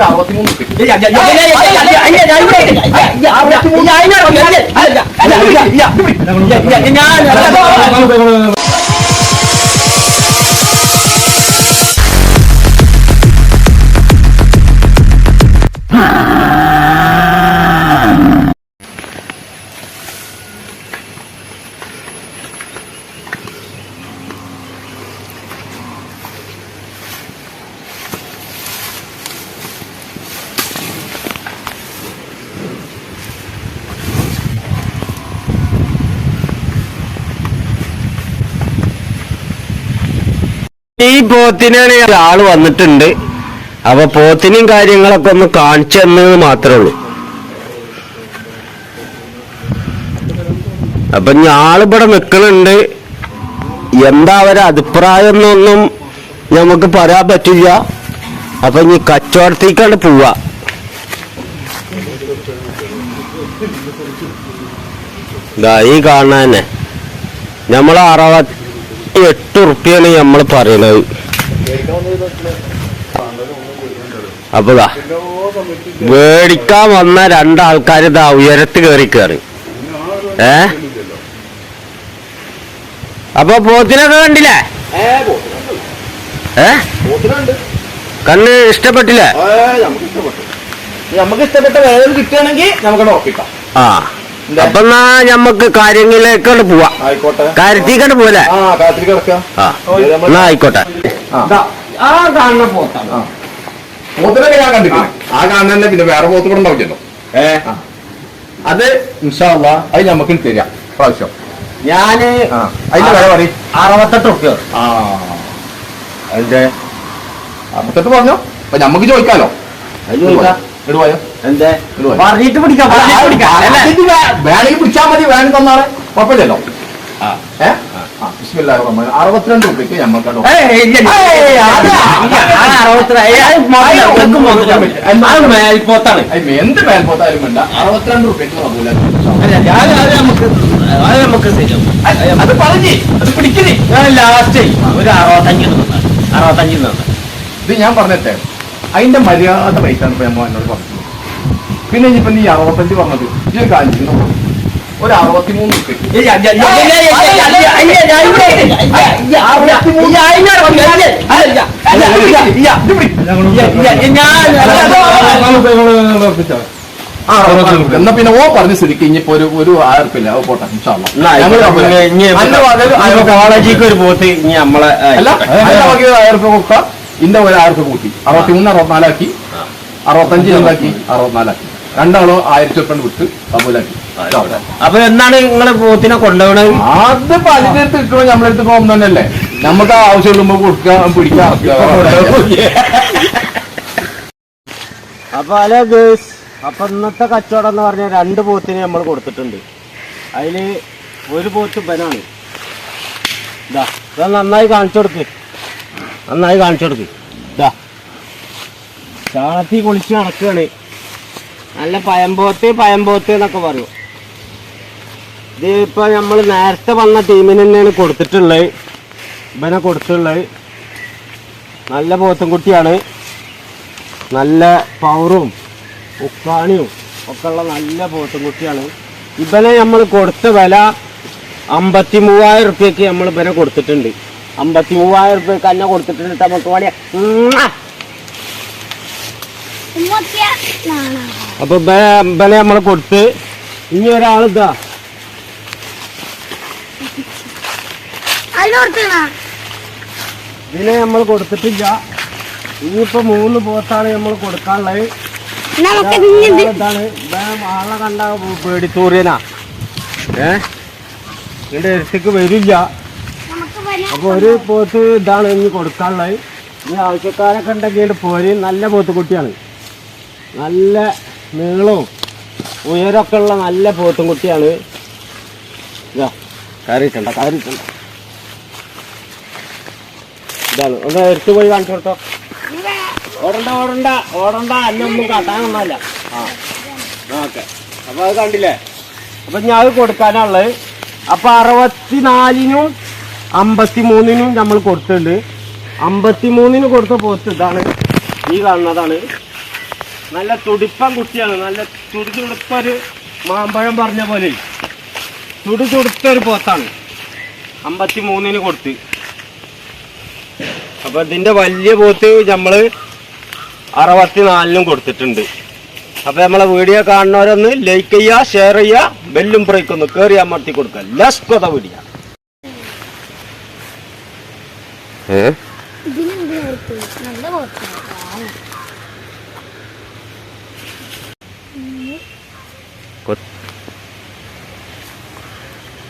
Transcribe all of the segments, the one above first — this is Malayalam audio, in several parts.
ഒരു അറുപത്തിമൂന്ന് റുപ്യ ഞാൻ പോത്തിനാണ് ആൾ വന്നിട്ടുണ്ട്. അപ്പൊ പോത്തിനും കാര്യങ്ങളൊക്കെ ഒന്ന് കാണിച്ചു തന്നത് മാത്രമേ ഉള്ളൂ. അപ്പൊ ഞാളിവിടെ നിക്കണുണ്ട്. എന്താ അവരെ അഭിപ്രായം എന്നൊന്നും നമുക്ക് പറയാൻ പറ്റില്ല. അപ്പൊ ഇനി കച്ചവടത്തേക്കാണ് പോവാ ഈ കാണാനെ നമ്മൾ അറുപത്തി എട്ട് ഉറുപ്പ്യാണ് നമ്മൾ പറയണത്. അപ്പൊ ദാ മേടിക്കാൻ വന്ന രണ്ടാൾക്കാർ ഇതാ ഉയരത്ത് കയറി കയറി ഏ? അപ്പൊ പോത്തിനൊക്കെ കണ്ടില്ലേ? ഏ കണ്ണ് ഇഷ്ടപ്പെട്ടില്ലേ? നമുക്ക് ഇഷ്ടപ്പെട്ട വേറെ കിട്ടുകയാണെങ്കിൽ നമുക്ക് നോക്കിക്കാം ആ. അപ്പൊ എന്നാ ഞമ്മക്ക് കാര്യങ്ങളിലേക്കാണ് പോവാ. കാര്യത്തേക്കാണ് പോലെ ആ എന്നാ ആയിക്കോട്ടെ. ആ. കാണുന്ന പോത്താണ്. പോത്തിനൊക്കെ ഞാൻ കണ്ടിട്ടില്ല. ആ. കാണുന്നതന്നെ പിന്നെ വേറെ പോത്ത് കൂടെ ഉണ്ടാവില്ലല്ലോ. ഏ. അത് ഇൻഷാല്ല അത് നമുക്ക് തരാം പ്രാവശ്യം ഞാൻ അതിന്റെ വില പറയും. അറുപത്തെട്ട് ഉറുപ്പ്യ ആ. അതിന്റെ അറുപത്തെട്ട് പറഞ്ഞോ? അപ്പൊ നമുക്ക് ചോദിക്കാലോ. പറഞ്ഞിട്ട് പിടിക്കാം പിടിച്ചാൽ മതി വേണമെങ്കിൽ തന്നാളെ. കുഴപ്പമില്ലല്ലോ. ഏ? രൂപയ്ക്ക് രൂപയ്ക്ക് നമുക്ക് അത് അത് ഞാൻ ലാസ്റ്റ് ഒരു ഇത് ഞാൻ പറഞ്ഞിട്ടേ അതിന്റെ മര്യാദ പൈസ എന്നോട് പറഞ്ഞത് പിന്നെ ഇനിയിപ്പൊ നീ അറുപത്തഞ്ച് പറഞ്ഞത് ഈ ഒരു കാര്യം ഒരു അറുപത്തിമൂന്ന് എന്നാ പിന്നെ ഓ പറഞ്ഞ ശരിക്കും ഇനിയിപ്പോ ഒരു ഒരു ആയിരപ്പില്ല പോട്ടെ കോളേജിക്ക് ആയിരം കൊടുക്കാം ഇന്റെ ഒരു ആയിരം കൂട്ടി അറുപത്തിമൂന്ന് അറുപത്തിനാലാക്കി അറുപത്തഞ്ച് എന്താക്കി അറുപത്തിനാലാക്കി രണ്ടാളോ ആയിരത്തി ഉറുപ്പിക വിട്ട് കബൂലാക്കി അല്ലാ. അപ്പൊ എന്നാണ് നിങ്ങളെ പോത്തിനെ കൊണ്ടുപോകണത്? അത് പലിന്റെ അടുത്ത് കിട്ടുമ്പോ നമ്മളെടുത്ത് പോകുന്ന തന്നെയല്ലേ നമുക്ക് ആവശ്യം വരുമ്പോ കൊടുക്കാൻ പിടിക്കാൻ അപ്പൊ ഹലോ ഗേസ് അപ്പൊ ഇന്നത്തെ കച്ചവടം എന്ന് പറഞ്ഞാൽ രണ്ട് പോത്തിനെ നമ്മൾ കൊടുത്തിട്ടുണ്ട്. അതിൽ ഒരു പോത്ത് ബനാണ് ഇതാ ഇത് നന്നായി കാണിച്ചു കൊടുക്ക്. നന്നായി കാണിച്ചു കൊടുക്ക്. ഇതാ ചാണത്തി കുളിച്ച് നടക്കുകയാണ് നല്ല പയമ്പോത്ത് പയമ്പോത്ത് എന്നൊക്കെ പറയും. ഇത് ഇപ്പൊ നമ്മൾ നേരത്തെ വന്ന ടീമിന് തന്നെയാണ് കൊടുത്തിട്ടുള്ളത്. ഇവനെ കൊടുത്തിട്ടുള്ളത്. നല്ല പോത്തും കുട്ടിയാണ് നല്ല പവറും ഉക്കാണിയും ഒക്കെ ഉള്ള നല്ല പോത്തുംകുട്ടിയാണ്. ഇവനെ നമ്മൾ കൊടുത്ത വില അമ്പത്തി മൂവായിരം റുപ്യക്ക് നമ്മൾ ഇവനെ കൊടുത്തിട്ടുണ്ട്. അമ്പത്തി മൂവായിരം റുപ്യക്ക് തന്നെ കൊടുത്തിട്ടുണ്ട്. നമുക്ക് വേണേ അപ്പൊ ബല ഇവനെ നമ്മൾ കൊടുത്ത്. ഇനി ഒരാളിതാ ഇതിനെ നമ്മൾ കൊടുത്തിട്ടില്ല. ഇനിയിപ്പോ മൂന്ന് പോത്താണ് നമ്മൾ കൊടുക്കാനുള്ളത്. ആളെ കണ്ട പേടിത്തൂറിയനാ ഏ? ഇവിടെ അടുത്തേക്ക് വരില്ല. അപ്പൊ ഒരു പോത്ത് ഇതാണ് ഇനി കൊടുക്കാനുള്ളത്. ഇനി ആവശ്യക്കാരൊക്കെ ഉണ്ടെങ്കിൽ പോര്. നല്ല പോത്തുകുട്ടിയാണ് നല്ല നീളവും ഉയരമൊക്കെ ഉള്ള നല്ല പോത്തുംകുട്ടിയാണ് ഇതാ കയറിയിട്ടുണ്ട് കയറിയിട്ടുണ്ട്. ഇതാണ് ഒന്ന് എടുത്തു പോയി കാണിച്ചു കൊടുത്തോ. ഓടണ്ട ഓടണ്ട ഓടണ്ട അന്നൊന്നും കാട്ടാനൊന്നല്ല ആ ഓക്കെ. അപ്പൊ അത് കണ്ടില്ലേ? അപ്പൊ ഞാൻ കൊടുക്കാനുള്ളത് അപ്പൊ അറുപത്തിനാലിനും അമ്പത്തി മൂന്നിനും നമ്മൾ കൊടുത്തിട്ടുണ്ട്. അമ്പത്തി മൂന്നിന് കൊടുത്ത പോത്ത് ഇതാണ്. ഈ കാണുന്നതാണ്. നല്ല തുടിപ്പൻ കുട്ടിയാണ്. നല്ല തുടി തുടുപ്പൊരു മാമ്പഴം പറഞ്ഞ പോലെ. തുടി തുടുത്തൊരു പോത്താണ്. അമ്പത്തി മൂന്നിന് കൊടുത്ത്. അപ്പൊ ഇതിന്റെ വലിയ പോത്ത് നമ്മൾ അറുപത്തിനാലിനും കൊടുത്തിട്ടുണ്ട്. അപ്പൊ നമ്മളെ വീഡിയോ കാണുന്നവരൊന്ന് ലൈക്ക് ചെയ്യുക ഷെയർ ചെയ്യുക ബെല്ലും ബ്രേക്കൊന്ന് കയറി അമർത്തി കൊടുക്കുക ലസ് കൊത വീഡിയോ ഏ? ഇതിനെന്ത് നല്ല പോത്താണ്.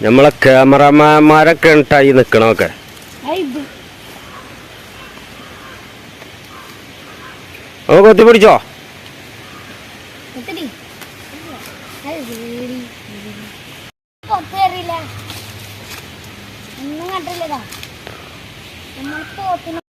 നമ്മളെ ക്യാമറമാന്മാരൊക്കെ ഉണ്ടായി നിക്കണൊക്കെ ഓ കൊത്തി പിടിച്ചോ? ഒന്നും കണ്ടില്ലതാ